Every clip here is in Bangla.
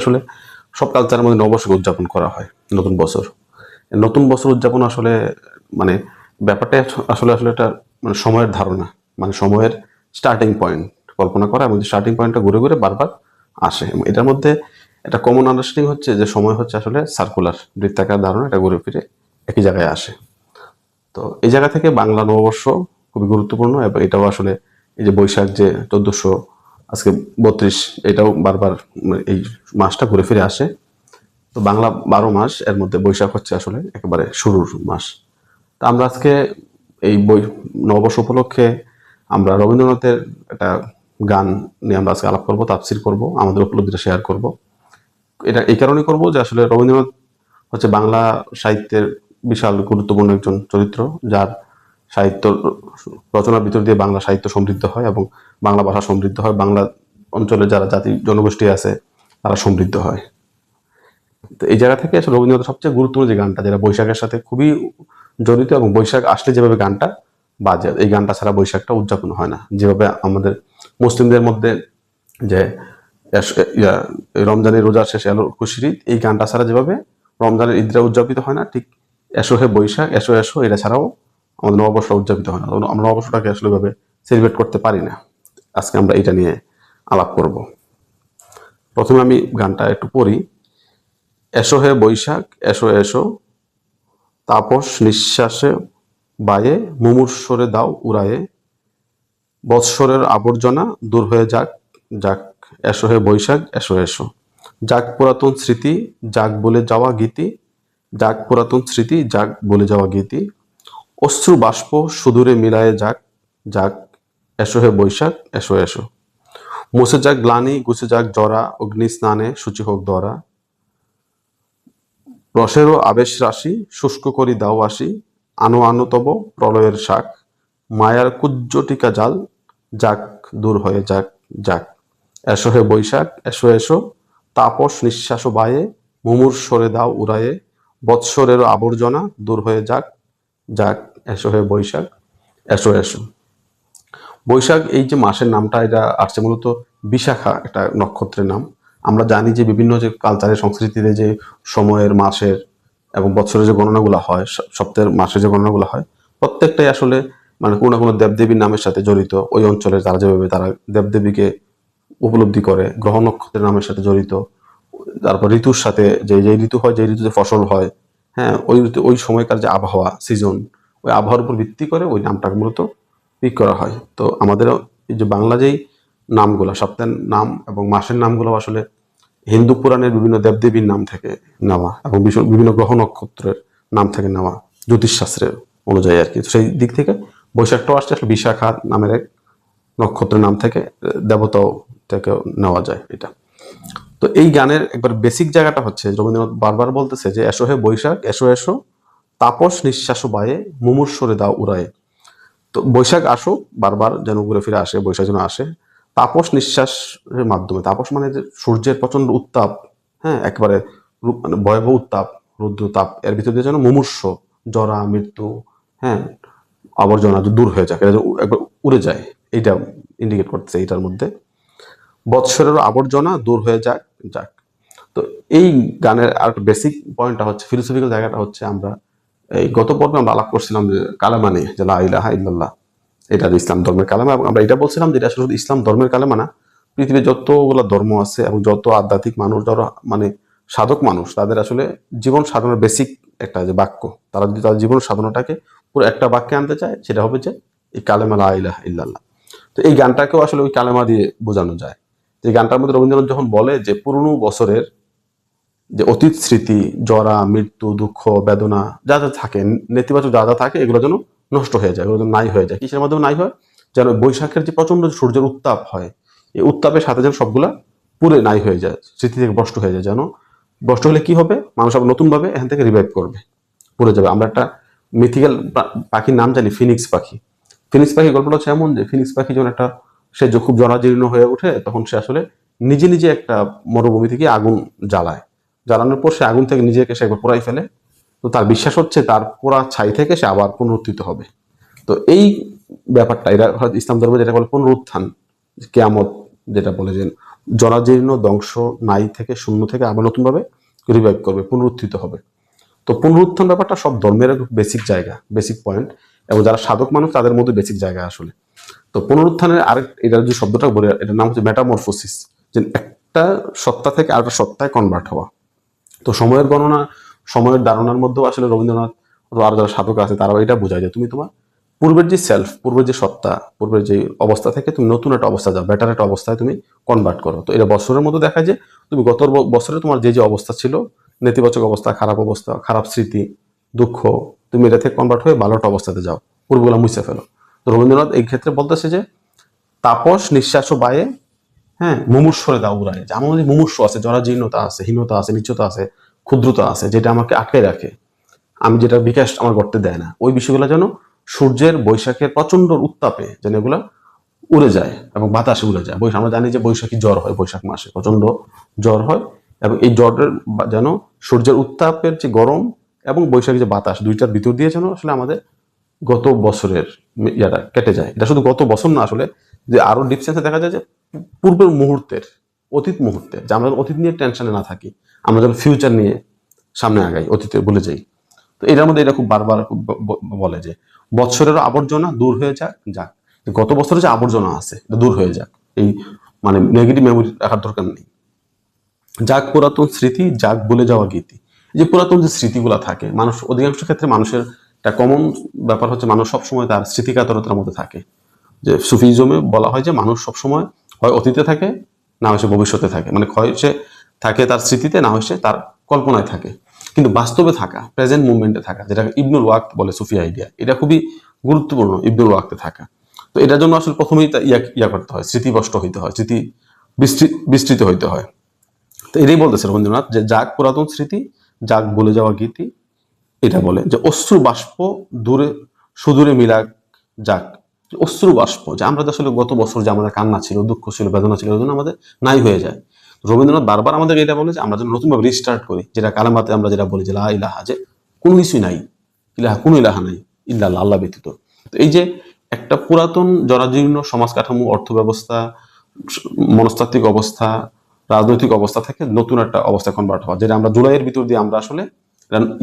আসলে সব কালচারের মধ্যে নববর্ষকে উদযাপন করা হয়, নতুন বছর। নতুন বছর উদযাপন আসলে মানে ব্যাপারটা আসলে আসলে এটা মানে সময়ের ধারণা মানে সময়ের স্টার্টিং পয়েন্ট কল্পনা করা এবং স্টার্টিং পয়েন্টটা ঘুরে ঘুরে বারবার আসে। এবং এটার মধ্যে একটা কমন আন্ডারস্ট্যান্ডিং হচ্ছে যে সময় হচ্ছে আসলে সার্কুলার বৃত্তাকার ধারণা, এটা ঘুরে ফিরে একই জায়গায় আসে। তো এই জায়গা থেকে বাংলা নববর্ষ খুবই গুরুত্বপূর্ণ এবং এটাও আসলে এই যে বৈশাখ যে চোদ্দশো আজকে বত্রিশ, এটাও বারবার এই মাসটা ঘুরে ফিরে আসে। তো বাংলা বারো মাস, এর মধ্যে বৈশাখ হচ্ছে আসলে একেবারে শুরুর মাস। তা আমরা আজকে এই বই নববর্ষ উপলক্ষে আমরা রবীন্দ্রনাথের একটা গান নিয়ে আমরা আজকে আলাপ করব, তাফসির করব, আমাদের উপলব্ধিটা শেয়ার করব। এটা এই কারণে করব যে আসলে রবীন্দ্রনাথ হচ্ছে বাংলা সাহিত্যের বিশাল গুরুত্বপূর্ণ একজন চরিত্র, যার সাহিত্য রচনার ভিতর দিয়ে বাংলা সাহিত্য সমৃদ্ধ হয় এবং বাংলা ভাষা সমৃদ্ধ হয়। বাংলা অঞ্চলে যারা জাতি জনগোষ্ঠী আছে, তারা সমৃদ্ধ হয়। তো এই জায়গা থেকে রবীন্দ্রনাথ সবচেয়ে গুরুত্বপূর্ণ যে গানটা, যেটা বৈশাখের সাথে খুবই জড়িত এবং বৈশাখ আসলে যেভাবে গানটা বাজে, এই গানটা ছাড়া বৈশাখটা উদযাপন হয় না। যেভাবে আমাদের মুসলিমদের মধ্যে যে রমজানের রোজার শেষে এলো খুশির, এই গানটা ছাড়া যেভাবে রমজানের ঈদরা উদযাপিত হয় না, ঠিক এসো হে বৈশাখ, এসো এসো, এটা ছাড়াও আমাদের নববর্ষ উদযাপিত হয় না। আমরা নববর্ষটাকে আসলে ভাবে সেলিব্রেট করতে পারি না। আজকে আমরা এটা নিয়ে আলাপ করব। প্রথমে আমি গানটা একটু পড়ি। এসো হে বৈশাখ, এসো এসো। তাপস নিঃশ্বাসে বায়ে, মুমূর্ষরে দাও উড়ায়ে। বৎসরের আবর্জনা দূর হয়ে যাক যাক, এসো হে বৈশাখ, এসো এসো। যাক পুরাতন স্মৃতি, যাক বলে যাওয়া গীতি, যাক পুরাতন স্মৃতি, যাক বলে যাওয়া গীতি। অশ্রু বাষ্প সুদূরে মিলায়ে যাক যাক, এসো হে বৈশাখ, এসো এসো। মুছে যাক গ্লানি, গুছে যাক জরা, অগ্নি স্নানে সূচি হোক দরা। রসেরও আবেশ রাশি, শুষ্ক করি দাও আসি। আনো আনো তব প্রলয়ের শাক। মায়ার কুজ্জটিকা জাল, যাক, দূর হয়ে যাক যাক। এসো হে বৈশাখ, এসো এসো। তাপস নিঃশ্বাস বায়ে মুমুর সরে দাও উড়ায়ে। বৎসরেরও আবর্জনা, দূর হয়ে যাক যাক। এসো হে বৈশাখ, এসো এসো। বৈশাখ, এই যে মাসের নামটা, এটা আসছে মূলত বিশাখা একটা নক্ষত্রের নাম। আমরা জানি যে বিভিন্ন যে কালচারের সংস্কৃতিতে যে সময়ের, মাসের এবং বছরের যে গণনাগুলো হয় সপ্তাহের, মাসের যে গণনাগুলো হয়, প্রত্যেকটাই আসলে মানে কোনো না কোনো দেবদেবীর নামের সাথে জড়িত। ওই অঞ্চলের তারা যেভাবে তারা দেবদেবীকে উপলব্ধি করে, গ্রহ নক্ষত্রের নামের সাথে জড়িত, তারপর ঋতুর সাথে যে যে ঋতু হয়, যে ঋতুতে ফসল হয় হ্যাঁ ওই ওই সময়কার যে আবহাওয়া সিজন ওই আবহাওয়ার উপর ভিত্তি করে ওই নামটাকে মূলত পিক করা হয়। তো আমাদের এই যে বাংলা যেই নামগুলো, সপ্তাহের নাম এবং মাসের নামগুলো আসলে হিন্দু পুরাণের বিভিন্ন দেবদেবীর নাম থেকে নেওয়া এবং বিভিন্ন গ্রহ নক্ষত্রের নাম থেকে নেওয়া জ্যোতিষশাস্ত্রের অনুযায়ী আর কি। সেই দিক থেকে বৈশাখটাও আসছে, আসলে বিশাখা নামের এক নক্ষত্রের নাম থেকে দেবতাও থেকে নেওয়া যায় এটা। তো এই গানের একবার বেসিক জায়গাটা হচ্ছে, রবীন্দ্রনাথ বারবার বলতেছে যে এসো হে বৈশাখ, এসো এসো তাপস নিঃশ্বাস বায়ে মুমূর্ষরে দাও উড়ায়ে। তো বৈশাখ আসুক বারবার যেন ঘুরে ফিরে আসে, বৈশাখ যেন আসে। তাপস নিঃশ্বাসের মাধ্যমে, তাপস মানে যে সূর্যের প্রচণ্ড উত্তাপ হ্যাঁ একেবারে মানে ভয়াবহ উত্তাপ, রুদ্র তাপ, এর ভিতর দিয়ে যেন মুমূর্ষ, জরা, মৃত্যু হ্যাঁ আবর্জনা দূর হয়ে যাক, এটা একবার উড়ে যায়, এইটা ইন্ডিকেট করতেছে এইটার মধ্যে। বৎসরের আবর্জনা দূর হয়ে যাক যাক। তো এই গানের আর বেসিক পয়েন্টটা হচ্ছে ফিলোসফিক্যাল জায়গাটা হচ্ছে আমরা এই গত পর্বে আমরা আলাপ করছিলাম যে কালামা নিয়ে যে লা ইলাহা ইল্লাল্লাহ। এটা ইসলাম ধর্মের কালামা এবং আমরা এটা বলছিলাম যে এটা আসলে ইসলাম ধর্মের কালামা না, পৃথিবীর যতগুলো ধর্ম আছে এবং যত আধ্যাত্মিক মানুষ, যারা মানে সাধক মানুষ, তাদের আসলে জীবন সাধনার বেসিক একটা যে বাক্য। তারা যদি তাদের জীবন সাধনাটাকে পুরো একটা বাক্যে আনতে চায়, সেটা হবে যে এই কালেমা লা ইলাহা ইল্লাল্লাহ। তো এই গানটাকেও আসলে ওই কালেমা দিয়ে বোঝানো যায়। যে গানটার মধ্যে রবীন্দ্রনাথ যখন বলে যে পুরনো বছরের যে অতীত স্মৃতি, জরা, মৃত্যু, দুঃখ, বেদনা, যা যা থাকে, নেতিবাচক যা যা থাকে, এগুলো যেন নষ্ট হয়ে যায়, এগুলো যেন নাই হয়ে যায়। কিসের মাধ্যমে নাই হয়? যেন বৈশাখের যে প্রচণ্ড সূর্যের উত্তাপ হয়, এই উত্তাপের সাথে যেন সবগুলা পুরে নাই হয়ে যায়, স্মৃতি থেকে নষ্ট হয়ে যায়, যেন নষ্ট হলে কি হবে? মানুষ আবার নতুনভাবে এখান থেকে রিভাইভ করবে, পড়ে যাবে। আমরা একটা মিথিক্যাল পাখির নাম জানি ফিনিক্স পাখি। ফিনিক্স পাখি গল্পটা হচ্ছে এমন যে ফিনিক্স পাখি যখন একটা, সে খুব জরাজীর্ণ হয়ে ওঠে, তখন সে আসলে নিজে নিজে একটা মরুভূমি থেকে আগুন জ্বালায়। জ্বালানোর পর সে আগুন থেকে নিজেকে সে একবার পোড়াই ফেলে। তো তার বিশ্বাস হচ্ছে তার পোড়া ছাই থেকে সে আবার পুনরুত্থিত হবে। তো এই ব্যাপারটা এটা ইসলাম ধর্মে যেটা বলে পুনরুত্থান, কেয়ামত যেটা বলে যে জরাজীর্ণ ধ্বংস নাই থেকে শূন্য থেকে আবার নতুনভাবে রিভাইভ করবে, পুনরুত্থিত হবে। তো পুনরুত্থান ব্যাপারটা সব ধর্মের বেসিক জায়গা বেসিক পয়েন্ট এবং যারা সাধক মানুষ তাদের মধ্যে বেসিক জায়গা আসলে। তো পুনরুত্থানের আরেক এটার যে শব্দটা বলে, এটার নাম হচ্ছে মেটামরফোসিস যে একটা সত্তা থেকে আরেকটা সত্তায় কনভার্ট হওয়া। তো সময়ের গণনা, সময়ের ধারণার মধ্যেও আসলে রবীন্দ্রনাথ অথবা আরও যারা সাধক আছে, তারাও এটা বোঝায় যে তুমি তোমার পূর্বের যে সেলফ পূর্বের যে সত্তা, পূর্বের যে অবস্থা থেকে তুমি নতুন একটা অবস্থা যাও বেটার একটা অবস্থায় তুমি কনভার্ট করো। তো এটা বছরের মধ্যে দেখা যায় তুমি গত বছরে তোমার যে যে অবস্থা ছিল, নেতিবাচক অবস্থা, খারাপ অবস্থা, খারাপ স্মৃতি, দুঃখ, তুমি এটা থেকে কনভার্ট হয়ে ভালো একটা অবস্থাতে যাও, পূর্বগুলো মুছে ফেলো। তো রবীন্দ্রনাথ এই ক্ষেত্রে বলতেছে যে তাপস, নিঃশ্বাস বায়ে হ্যাঁ মুমূর্ষরে দাও উড়ায় যে আমার মধ্যে মুমূর্ষ আছে, জরাজীর্ণতা আছে, হীনতা আছে, নিচ্ছতা আছে, ক্ষুদ্রতা আছে, যেটা আমাকে আটকে রাখে। আমি যেটা বিকাশ আমার করতে দেয় না। ওই বিষয়গুলো যেন সূর্যের বৈশাখের প্রচণ্ড উত্তাপে যেন এগুলো উড়ে যায় এবং বাতাসে উড়ে যায়। বৈশাখ আমরা জানি যে বৈশাখী জ্বর হয় বৈশাখ মাসে প্রচণ্ড জ্বর হয় এবং এই জ্বরের যেন সূর্যের উত্তাপের যে গরম এবং বৈশাখী যে বাতাস দুইটার ভিতর দিয়ে যেন আসলে আমাদের গত বছরের ইয়াটা কেটে যায়। এটা শুধু গত বছর না আসলে যে আরও ডিপসেন্সে দেখা যায় যে পূর্বের মুহূর্তের, অতীত মুহূর্তে যে আমরা অতীত নিয়ে টেনশনে না থাকি, আমরা যেন ফিউচার নিয়ে সামনে আগাই, অতীতে ভুলে যাই। তো এটার মধ্যে এটা খুব বারবার বলে যে বছরের আবর্জনা দূর হয়ে যাক যাক। গত বছরে যে আবর্জনা আছে দূর হয়ে যাক। এই মানে নেগেটিভ মেমোরি রাখার দরকার নেই। যাক পুরাতন স্মৃতি, যাক বলে যাওয়া গীতি। যে পুরাতন যে স্মৃতিগুলো থাকে, মানুষ, অধিকাংশ ক্ষেত্রে মানুষের একটা কমন ব্যাপার হচ্ছে মানুষ সবসময় তার স্মৃতিকাতরতার মধ্যে থাকে। যে সুফিজমে বলা হয় যে মানুষ সবসময় হয় অতীতে থাকে, না হয় সে ভবিষ্যতে থাকে। মানে হয় সে থাকে তার স্মৃতিতে, না হয় সে তার কল্পনায় থাকে। কিন্তু বাস্তবে থাকা প্রেজেন্ট মুভমেন্টে থাকা যেটা ইবনুল ওয়াক্ত বলে সুফি আইডিয়া, এটা খুবই গুরুত্বপূর্ণ, ইবনুল ওয়াক্তে থাকা। তো এটার জন্য আসলে প্রথমেই ইয়া ইয়া করতে হয় স্মৃতিবষ্ট হইতে হয়, স্মৃতি বিস্তৃ- বিস্তৃত হইতে হয়। তো এটাই বলতেছে রবীন্দ্রনাথ যে, যাক পুরাতন স্মৃতি, যাক বলে যাওয়া গীতি। এটা বলে যে, অশ্রু বাষ্প দূরে, সুদূরে মিলাক, যাক। অশ্রু বাষ্প যে আমরা আসলে গত বছর যে আমাদের কান্না ছিল দুঃখ ছিল বেদনা ছিল ওই আমাদের নাই হয়ে যায়। রবীন্দ্রনাথ বারবার আমাদের এটা বলে যে আমরা যেন নতুনভাবে রিস্টার্ট করি যেটা কালামাতে আমরা যেটা বলি যে ইলাহা যে কোনো কিছুই নাই ইলাহা কোনো ইলাহা নাই ইল্লা আল্লাহ, ব্যতীত। তো এই যে একটা পুরাতন জরাজীর্ণ সমাজ কাঠামো অর্থ ব্যবস্থা মনস্তাত্ত্বিক অবস্থা রাজনৈতিক অবস্থা থেকে নতুন একটা অবস্থা কনভার্ট হওয়া যেটা আমরা জুলাইয়ের ভিতর দিয়ে আমরা আসলে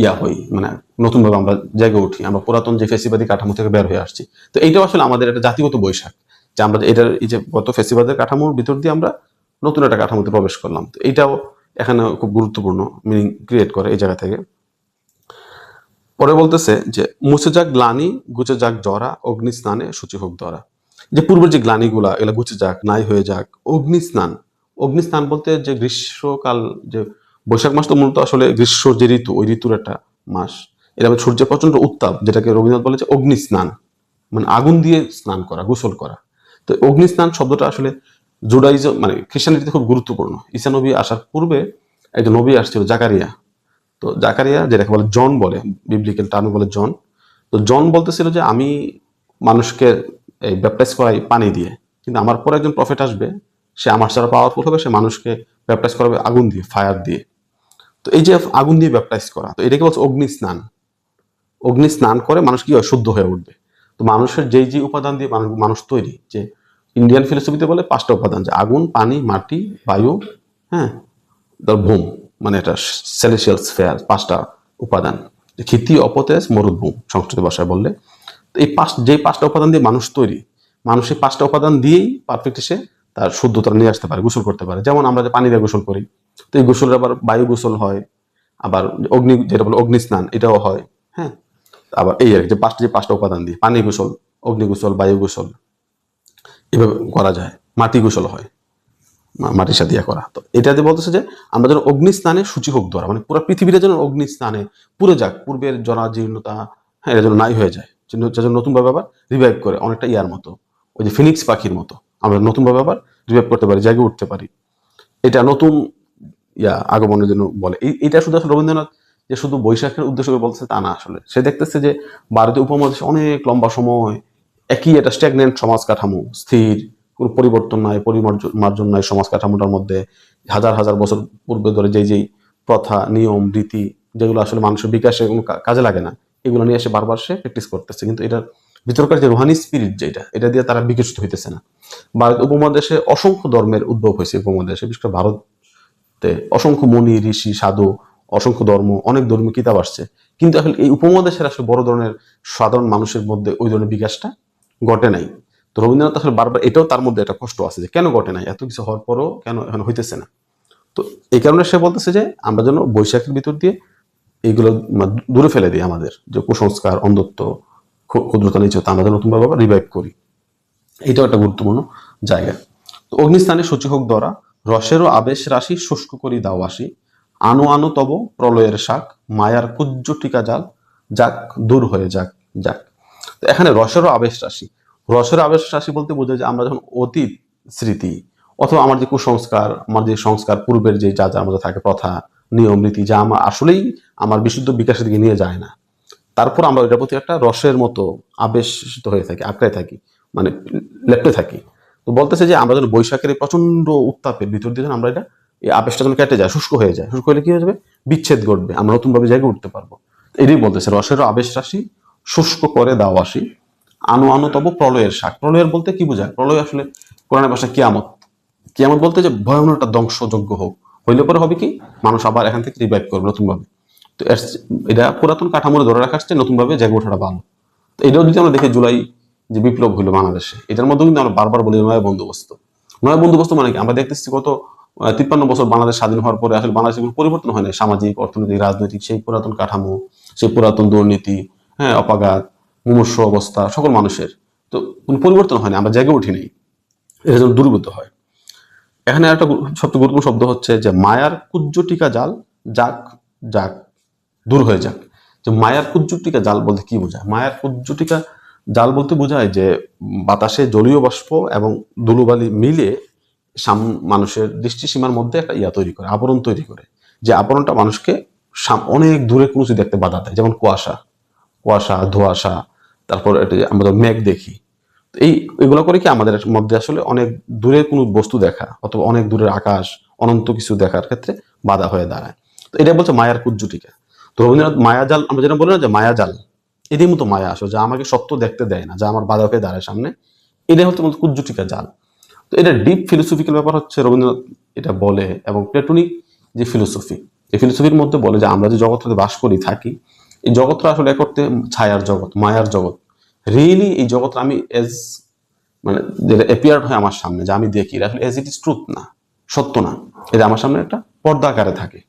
ইয়া হই মানে নতুনভাবে আমরা জেগে উঠি, আমরা পুরাতন যে ফেসিবাদী কাঠামো থেকে বের হয়ে আসছি। তো এইটাও আসলে আমাদের একটা জাতিগত বৈশাখ যে আমরা এটার এই যে গত ফেসিবাদের কাঠামোর ভিতর দিয়ে আমরা নতুন একটা কাঠামোতে প্রবেশ করলাম। তো এইটাও এখানে খুব গুরুত্বপূর্ণ মিনিং ক্রিয়েট করে এই জায়গা থেকে। পরে বলতেছে যে, মুছে যাক গ্লানি, গুছে যাক জরা, অগ্নি স্নানে সূচি হোক ধরা। যে পূর্বের যে গ্লানিগুলা, এগুলা গুছে যাক, নাই হয়ে যাক, অগ্নি স্নান। অগ্নি স্নান বলতে যে গ্রীষ্মকাল যে বৈশাখ মাস তো মূলত আসলে গ্রীষ্ম যে ঋতু, ওই ঋতুর একটা মাস। এটা সূর্যের প্রচণ্ড উত্তাপ, যেটাকে রবীন্দ্রনাথ বলেছে অগ্নি স্নান মানে আগুন দিয়ে স্নান করা, গোসল করা। তো অগ্নি স্নান শব্দটা আসলে জুডাইজম মানে খ্রিস্টানিটিতে খুব গুরুত্বপূর্ণ। ঈসা নবী আসার পূর্বে একজন নবী আসছিল, জাকারিয়া। তো জাকারিয়া, যেটাকে বলে জন বলে বিবলিক্যাল টার্মে বলে জন। তো জন বলতেছিল যে, আমি মানুষকে এই ব্যাপটাইজ করাই পানি দিয়ে। কিন্তু আমার পরে একজন প্রফেট আসবে, সে আমার ছাড়া পাওয়ারফুল হবে, সে মানুষকে ব্যাপটাইজ করাবে আগুন দিয়ে ফায়ার দিয়ে। তো এই যে আগুন দিয়ে ব্যাপটাইজ করা, তো এটাকে বলছে অগ্নি স্নান। অগ্নি স্নান করে মানুষ কি শুদ্ধ হয়ে উঠবে। তো মানুষের যেই যে উপাদান দিয়ে মানুষ তৈরি, যে ইন্ডিয়ান ফিলোসফিতে বলে পাঁচটা উপাদান, যে আগুন, পানি, মাটি, বায়ু হ্যাঁ তার ভূম মানে এটা সেলেশিয়াল স্ফেয়ার পাঁচটা উপাদান। ক্ষিতি, অপতেজ মরুদ্ভূম সংস্কৃত ভাষায় বললে। এই পাঁচ, যে পাঁচটা উপাদান দিয়ে মানুষ তৈরি, মানুষ পাঁচটা উপাদান দিয়েই পারফেক্ট এসে তার শুদ্ধতা নিয়ে আসতে পারে, গোসল করতে পারে। যেমন আমরা যে পানি দিয়ে গোসল করি তো এই গোসলের আবার বায়ু গোসল হয়, আবার অগ্নি যেটা বলে অগ্নি স্নান, এটাও হয় হ্যাঁ? আবার এই আর যে পাঁচটা যে পাঁচটা উপাদান দিয়ে, পানি গোসল, অগ্নি গোসল, বায়ু গোসল, এভাবে করা যায়, মাটি গোসল হয় মাটির সাথে ইয়া করা। তো এটাতে বলতেছে যে আমরা যেন অগ্নি স্নানে সূচি হোক ধরা মানে পুরো পৃথিবীটা যেন অগ্নি স্নানে পুরে যাক, পূর্বের জরাজীর্ণতা হ্যাঁ এটা যেন নাই হয়ে যায় যেন- নতুনভাবে আবার রিভাইভ করে, অনেকটা ইয়ার মতো, ওই যে ফিনিক্স পাখির মতো, আমরা নতুনভাবে আবার রিভাইভ করতে পারি জায়গায় উঠতে পারি। এটা নতুন ইয়া আগমনের জন্য বলে। এটা শুধু আসলে রবীন্দ্রনাথ যে শুধু বৈশাখের উদ্দেশ্য করে বলছে তা না আসলে। সে দেখতেছে যে ভারতীয় উপমহাদেশে অনেক লম্বা সময় একই একটা স্ট্যাগনেন্ট সমাজ কাঠামো, স্থির, কোনো পরিবর্তন নাই, পরিমার্জন নাই সমাজ কাঠামোটার মধ্যে। হাজার হাজার বছর পূর্বে ধরে যেই যেই প্রথা, নিয়ম, রীতি, যেগুলো আসলে মানুষের বিকাশে কোনো কাজে লাগে না, এগুলো নিয়ে এসে বারবার সে প্র্যাকটিস করতেছে। কিন্তু এটার ভিতরকার যে রোহানি স্পিরিট যেটা, এটা দিয়ে তারা বিকশিত হইতেছে না। ভারত উপমহাদেশে অসংখ্য ধর্মের উদ্ভব হয়েছে উপমহাদেশে, বিশেষ করে ভারতে অসংখ্য মুনি ঋষি, সাধু, অসংখ্য ধর্ম, অনেক ধর্মীয় কিতাব আসছে। কিন্তু আসলে এই উপমহাদেশের আসলে বড় ধরনের সাধারণ মানুষের মধ্যে ওই ধরনের বিকাশটা ঘটে নাই। তো রবীন্দ্রনাথ আসলে বারবার এটাও তার মধ্যে একটা কষ্ট আছে যে কেন ঘটে নাই? এত কিছু হওয়ার পরও কেন এখন হইতেছে না? তো এই কারণে সে বলতেছে যে আমরা যেন বৈশাখের ভিতর দিয়ে এইগুলো দূরে ফেলে দিই আমাদের, যে কুসংস্কার, অন্ধত্ব ক্ষু- ক্ষুদ্রতা আমরা যেন নতুনভাবে রিভাইভ করি। এটাও একটা গুরুত্বপূর্ণ জায়গা। তো অগ্নিস্থানে সূচি হোক দ্বারা রসেরও আবেশ রাশি শুষ্ক করি দাও আসি। আনো আনো তব প্রলয়ের শাক, মায়ার কুজ্জ টিকা জাল, যাক, দূর হয়ে যাক যাক। তো এখানে রসেরও আবেশ রাশি। রসের আবেশ রাশি বলতে বোঝায় যে আমরা যখন অতীত স্মৃতি, অথবা আমার যে কুসংস্কার, আমার যে সংস্কার, পূর্বের যে যা যা আমাদের থাকে প্রথা, নিয়ম রীতি যা আমার আসলেই আমার বিশুদ্ধ বিকাশের দিকে নিয়ে যায় না। তারপর আমরা ওইটার প্রতি একটা রসের মতো আবেশিত হয়ে থাকি, আঁকড়ে থাকি মানে লেপটে থাকি। তো বলতেছে যে আমরা যেন বৈশাখের প্রচণ্ড উত্তাপের ভিতর দিয়ে আমরা এটা, এই আবেশটা যেন কেটে যায়, শুষ্ক হয়ে যায়। শুষ্ক হলে কি হয়ে যাবে? বিচ্ছেদ ঘটবে। আমরা নতুনভাবে জায়গায় উঠতে পারব। এটাই বলতেছে রসেরও আবেশ রাশি শুষ্ক করে দাও আসি আনো আনো প্রলয়ের শাক। প্রলয়ের বলতে কি বোঝায়? প্রলয় আসলে কোরআনের ভাষা কিয়ামত। কিয়ামত বলতে যে ভয়ানক একটা ধ্বংসযোগ্য হোক। হইলে পরে হবে কি? মানুষ আবার এখান থেকে রিভাইভ করবে নতুনভাবে। তো এটা পুরাতন কাঠামোরে ধরে রাখার চেয়ে নতুনভাবে জেগে ওঠাটা ভালো। তো এটাও যদি আমরা দেখি, জুলাই যে বিপ্লব হইল বাংলাদেশে। এটার মধ্যেও কিন্তু আমরা বারবার বলি নয় বন্দোবস্ত। নয় বন্দোবস্ত মানে কি? আমরা দেখতেছি গত তিপ্পান্ন বছর বাংলাদেশ স্বাধীন হওয়ার পরে আসলে বাংলাদেশে কোনো পরিবর্তন হয় না সামাজিক, অর্থনৈতিক, রাজনৈতিক সেই পুরাতন কাঠামো, সেই পুরাতন দুর্নীতি হ্যাঁ অপাঘাত, মুমূর্ষ অবস্থা সকল মানুষের। তো কোনো পরিবর্তন হয় না আমরা জেগে উঠি নাই। এটা যেন দূরীভূত হয়। এখানে একটা সবচেয়ে গুরুত্বপূর্ণ শব্দ হচ্ছে যে মায়ার কুজ্জটিকা জাল যাক যাক, দূর হয়ে যাক। যে মায়ার কুজ্জটিকা জাল বলতে কি বোঝায়? মায়ার কুজ্জটিকা জাল বলতে বোঝায় যে বাতাসে জলীয় বাষ্প এবং ধুলোবালি মিলে সাম মানুষের দৃষ্টিসীমার মধ্যে একটা ইয়া তৈরি করে, আবরণ তৈরি করে, যে আবরণটা মানুষকে অনেক দূরে কোনো কিছু দেখতে বাধা দেয়, যেমন কুয়াশা কুয়াশা, ধোঁয়াশা, তারপর এটা আমরা মেঘ দেখি। এই, এগুলো করে কি আমাদের মধ্যে আসলে অনেক দূরের কোনো বস্তু দেখা, অথবা অনেক দূরের আকাশ, অনন্ত কিছু দেখার ক্ষেত্রে বাধা হয়ে দাঁড়ায়। তো এটা বলছে মায়ার কুজ্জুটিকা। তো রবীন্দ্রনাথ মায়াজাল, আমরা যেটা বলি না যে মায়াজাল এদের মতো মায়া আসো, যা আমাকে সত্য দেখতে দেয় না, যা আমার বাধা হয়ে দাঁড়ায় সামনে। এটা হচ্ছে মূলত কুজ্জুটিকা জাল। তো এটা ডিপ ফিলোসফিক্যাল ব্যাপার হচ্ছে, রবীন্দ্রনাথ এটা বলে এবং প্লেটনিক যে ফিলোসফি এই ফিলোসফির মধ্যে বলে যে আমরা যে জগৎটাতে বাস করি, থাকি, এই জগৎটা আসলে এক করতে ছায়ার জগৎ, মায়ার জগৎ। রিয়েলি এই জগৎটা আমি এজ মানে যেটা অ্যাপিয়ার্ড হয় আমার সামনে, যে আমি দেখি, আসলে এজ ইট ইজ ট্রুথ না, সত্য না। এটা আমার সামনে একটা পর্দা আকারে থাকে।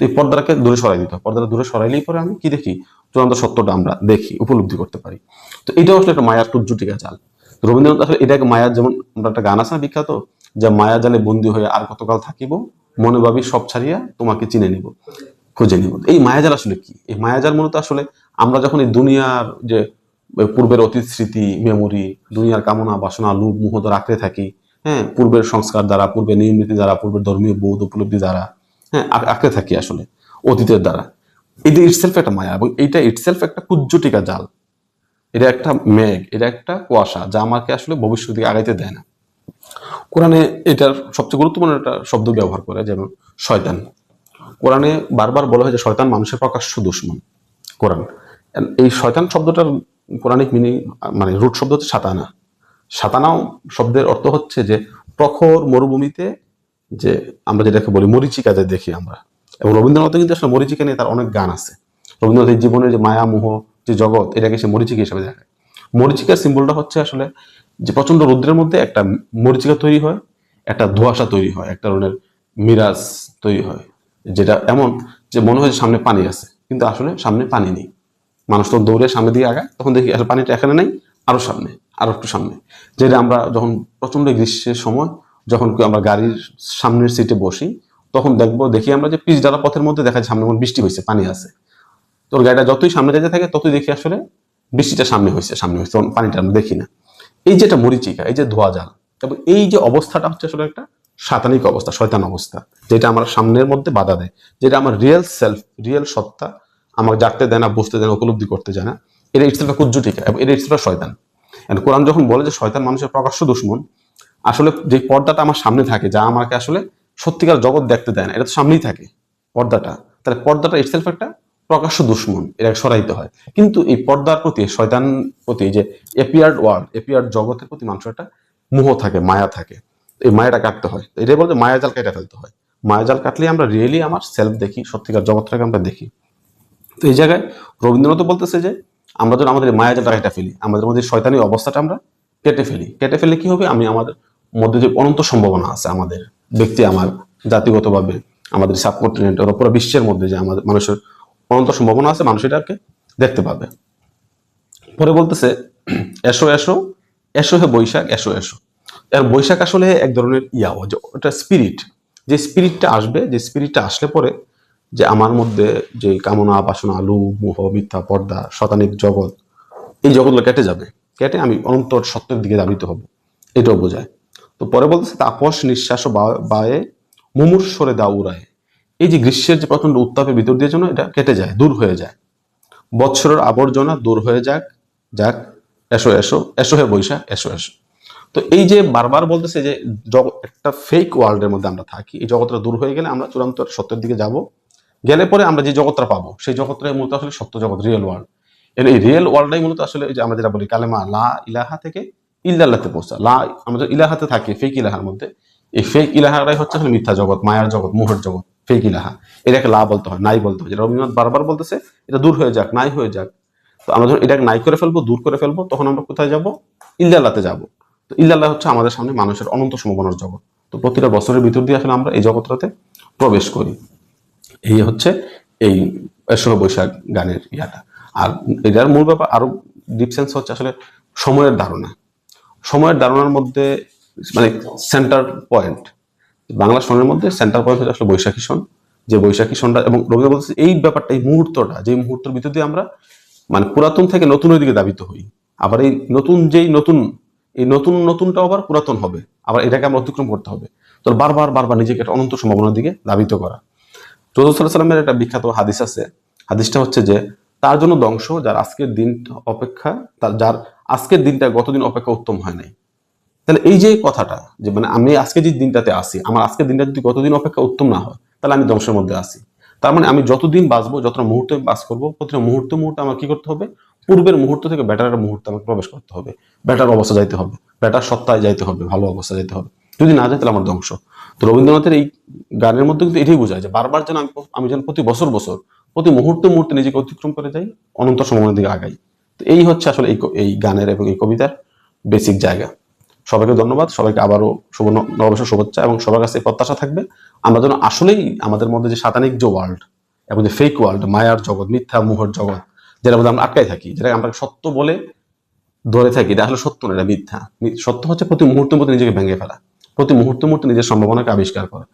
তো এই পর্দাটাকে দূরে সরাই দিতে হয় পর্দাটা দূরে সরাইলেই পরে আমি কি দেখি? চূড়ান্ত সত্যটা আমরা দেখি, উপলব্ধি করতে পারি। তো এটাও আসলে একটা মায়ার টুজ্জুটিকা জাল। রবীন্দ্রনাথ আসলে এটাকে মায়ার যেমন আমরা একটা গান আছে না বিখ্যাত, যে মায়া জালে বন্দি হয়ে আর কতকাল থাকিব, মনে ভাবি সব ছাড়িয়া তোমাকে চিনে নিব, খুঁজে নিব। এই মায়াজাল আসলে কি? এই মায়াজাল মূলত আসলে আমরা যখন এই দুনিয়ার যে পূর্বের অতীত স্মৃতি মেমোরি দুনিয়ার কামনা, বাসনা লোভ মোহ দ্বারা আঁকড়ে থাকি হ্যাঁ পূর্বের সংস্কার দ্বারা, পূর্বের নিয়ম নীতি দ্বারা, পূর্বের ধর্মীয় বৌদ্ধ উপলব্ধি দ্বারা হ্যাঁ আঁক- আঁকড়ে থাকি আসলে, অতীতের দ্বারা। এটা ইটসেলফ একটা মায়া, এবং এইটা ইটসেলফ একটা কুজ্জটিকা জাল। এটা একটা মেঘ, এটা একটা কুয়াশা, যা আমাকে আসলে ভবিষ্যৎ দিকে আগাইতে দেয় না। কোরআনে এটার সবচেয়ে গুরুত্বপূর্ণ একটা শব্দ ব্যবহার করে, যেমন শয়তান। কোরআনে বারবার বলা হয় যে শয়তান মানুষের প্রকাশ্য দুশ্মন, কোরআন। এই শয়তান শব্দটার কোরআনিক মিনিং মানে রুট শব্দ হচ্ছে সাতানা। সাতানাও শব্দের অর্থ হচ্ছে যে প্রখর মরুভূমিতে যে আমরা যেটাকে বলি মরিচিকা যে দেখি আমরা। এবং রবীন্দ্রনাথ কিন্তু আসলে মরিচিকা নিয়ে তার অনেক গান আছে। রবীন্দ্রনাথের জীবনের যে মায়া মোহ যে জগৎ, এটাকে সে মরিচিকা হিসেবে দেখায়। মরিচিকার সিম্বলটা হচ্ছে আসলে যে প্রচণ্ড রৌদ্রের মধ্যে একটা মরিচিকা তৈরি হয়, একটা ধোঁয়াশা তৈরি হয়, একটা ধরনের মিরাজ তৈরি হয়। যেটা এমন যে মনে হয় যে সামনে পানি আছে, কিন্তু আসলে সামনে পানি নেই। মানুষ তো দৌড়ে সামনে দিয়ে আগায়, তখন দেখি আসলে পানিটা এখানে নেই, আরও সামনে, আরও একটু সামনে। যেটা আমরা যখন প্রচণ্ড গ্রীষ্মের সময় যখন আমরা গাড়ির সামনের সিটে বসি, তখন দেখব, দেখি আমরা যে পিচ ডালা পথের মধ্যে দেখা যায় সামনে বৃষ্টি হয়েছে, পানি আছে। তোর গাড়িটা যতই সামনে যেতে থাকে, ততই দেখি আসলে বৃষ্টিটা সামনে হয়েছে সামনে হয়েছে পানিটা আমরা দেখি না। এই যে একটা মরিচিকা, এই যে ধোয়া জাল, এবং এই যে অবস্থাটা হচ্ছে আসলে একটা সাতানিক অবস্থা, শয়তান অবস্থা, যেটা আমার সামনের মধ্যে বাধা দেয়, যেটা আমার রিয়েল সেলফ রিয়েল সত্তা আমাকে জাগতে দেয় না, বুঝতে দেয় না, উপলব্ধি করতে যায় না। এটা ইটসেলফ কুজ্জুটিকা এবং এটা ইটসেলফ শয়তান। কোরআন যখন বলে যে শয়তান মানুষের প্রকাশ্য দুশ্মন আসলে যে পর্দাটা আমার সামনে থাকে, যা আমাকে আসলে সত্যিকার জগৎ দেখতে দেয় না, এটা তো সামনেই থাকে পর্দাটা। তাহলে পর্দাটা ইটসেলফ একটা প্রকাশ্য দুশ্মন এটাকে সরাইতে হয়। কিন্তু এই পর্দার প্রতি, শয়তান প্রতি যে এপিয়ার্ড ওয়ার্ল্ড এপিয়ার্ড জগতের প্রতি মানুষের একটা মোহ থাকে, মায়া থাকে। এই মায়াটা কাটতে হয়। এটাই বলতে মায়া জাল কেটে ফেলতে হয়। মায়া জাল কাটলে আমরা রিয়েলি আমার সেলফ দেখি, সত্যিকার জগৎটাকে আমরা দেখি। তো এই জায়গায় রবীন্দ্রনাথ বলতেছে যে, আমরা যেন আমাদের মায়া জালটা কেটে ফেলি, আমাদের মধ্যে শয়তানি অবস্থাটা আমরা কেটে ফেলি। কেটে ফেলে কি হবে? আমি আমাদের মধ্যে যে অনন্ত সম্ভাবনা আছে আমাদের ব্যক্তি আমার জাতিগতভাবে, আমাদের সাবকন্টিনেন্ট ওর পুরো বিশ্বের মধ্যে যে আমাদের মানুষের অনন্ত সম্ভাবনা আছে, মানুষ এটাকে দেখতে পাবে। পরে বলতেছে, এসো এসো এসো হে বৈশাখ, এসো এসো। এর বৈশাখ আসলে এক ধরনের ইয়া ও যে ওটা স্পিরিট যে স্পিরিটটা আসবে, যে স্পিরিটটা আসলে পরে যে আমার মধ্যে যে কামনা, বাসনা আলু মোহ, মিথ্যা, পর্দা শতানিক জগৎ, এই জগৎগুলো কেটে যাবে। কেটে আমি অনন্তর সত্যের দিকে দাবিত হব। এটাও বোঝায়। তো পরে বলতেছে তাপস নিঃশ্বাস বায়ে মুমূর্ষরে দা উড়ায়। এই যে গ্রীষ্মের যে প্রচণ্ড উত্তাপের ভিতর দিয়ে জন্য এটা কেটে যায়, দূর হয়ে যায়। বৎসরের আবর্জনা দূর হয়ে যাক যাক, এসো এসো এসো হে বৈশাখ এসো এসো। তো এই যে বারবার বলতেছে যে একটা ফেক ওয়ার্ল্ডের মধ্যে আমরা থাকি, এই জগৎটা দূর হয়ে গেলে আমরা চূড়ান্ত সত্যের দিকে যাব। গেলে পরে আমরা যে জগৎটা পাবো, সেই জগৎটাই মূলত আসলে সত্য জগৎ রিয়েল ওয়ার্ল্ড এই রিয়েল ওয়ার্ল্ডটাই মূলত আসলে যে আমরা যেটা বলি, কালেমা লা ইলাহা থেকে ইল্লাল্লাহতে পৌঁছা লা আমাদের ইলাহাতে থাকে ফেক ইলাহার মধ্যে, এই ফেক ইলাহাটাই হচ্ছে মিথ্যা জগৎ, মায়ার জগৎ, মোহর জগৎ ফেক ইলাহা। এটাকে লা বলতে হয়, নাই বলতে হয়। যেটা রবীন্দ্রনাথ বারবার বলতেছে, এটা দূর হয়ে যাক, নাই হয়ে যাক। তো আমরা যখন এটাকে নাই করে ফেলব, দূর করে ফেলব, তখন আমরা কোথায় যাব? ইল্লাল্লাহতে যাব। তো ইল্লাল্লাহ হচ্ছে আমাদের সামনে মানুষের অনন্ত সম্ভাবনার জগৎ। তো প্রতিটা বছরের ভিতর দিয়ে আসলে আমরা এই জগৎটাতে প্রবেশ করি। এই হচ্ছে এই এসো বৈশাখ গানের ইয়াটা। আর এটার মূল ব্যাপার, আরও ডিপ সেন্স হচ্ছে আসলে সময়ের ধারণা। সময়ের ধারণার মধ্যে মানে সেন্টার পয়েন্ট বাংলা সনের মধ্যে সেন্টার পয়েন্ট হচ্ছে আসলে বৈশাখী সন। যে বৈশাখী সনটা এবং রবীন্দ্র বলতেছে এই ব্যাপারটা, এই মুহূর্তটা, যে মুহূর্তের ভিতর দিয়ে আমরা মানে পুরাতন থেকে নতুনের দিকে দাবিত হই। আবার এই নতুন যেই নতুন, এই নতুন নতুনটাও আবার পুরাতন হবে। আবার এটাকে আমরা অতিক্রম করতে হবে। তো বারবার বারবার নিজেকে একটা অনন্ত সম্ভাবনার দিকে দাবিত করা। রসুল সাল্লাহ সাল্লামের একটা বিখ্যাত হাদিস আছে। হাদিসটা হচ্ছে যে, তার জন্য ধ্বংস, যার আজকের দিন অপেক্ষা, তার, যার আজকের দিনটা গতদিন অপেক্ষা উত্তম হয় নাই। তাহলে এই যে কথাটা, যে মানে আমি আজকে যে দিনটাতে আসি আমার আজকের দিনটা যদি গতদিন অপেক্ষা উত্তম না হয়, তাহলে আমি ধ্বংসের মধ্যে আসি তার মানে আমি যতদিন বাঁচবো, যতটা মুহূর্তে বাস করব, প্রতিটা মুহূর্তে মুহূর্তে আমার কি করতে হবে? পূর্বের মুহূর্ত থেকে বেটারের মুহূর্তে আমাকে প্রবেশ করতে হবে। বেটার অবস্থা যাইতে হবে। বেটার সত্তায় যাইতে হবে, ভালো অবস্থা যাইতে হবে। যদি না যায় তাহলে আমার ধ্বংস। তো রবীন্দ্রনাথের এই গানের মধ্যে কিন্তু এটাই বোঝায় যে বারবার যেন আমি আমি যেন প্রতি বছর বছর, প্রতি মুহূর্তে মুহূর্তে নিজেকে অতিক্রম করে যাই, অনন্ত সম্ভাবনার দিকে আগাই। এই হচ্ছে আসলে এই এই গানের এবং এই কবিতার বেসিক জায়গা। সবাইকে ধন্যবাদ, সবাইকে আবারও শুভ ন- নববর্ষের শুভেচ্ছা এবং সবার কাছে প্রত্যাশা থাকবে, আমরা যেন আসলেই আমাদের মধ্যে যে সাতানিক যে ওয়ার্ল্ড এবং যে ফেক ওয়ার্ল্ড মায়ার জগৎ, মিথ্যা মোহর জগৎ, যেটার মধ্যে আমরা আটকাই থাকি যেটা আমরা সত্য বলে ধরে থাকি, এটা আসলে সত্য না, এটা মিথ্যা। সত্য হচ্ছে প্রতি মুহূর্তের মধ্যে নিজেকে ভেঙে ফেলা, প্রতি মুহূর্তে মুহূর্তে নিজের সম্ভাবনাকে আবিষ্কার করা।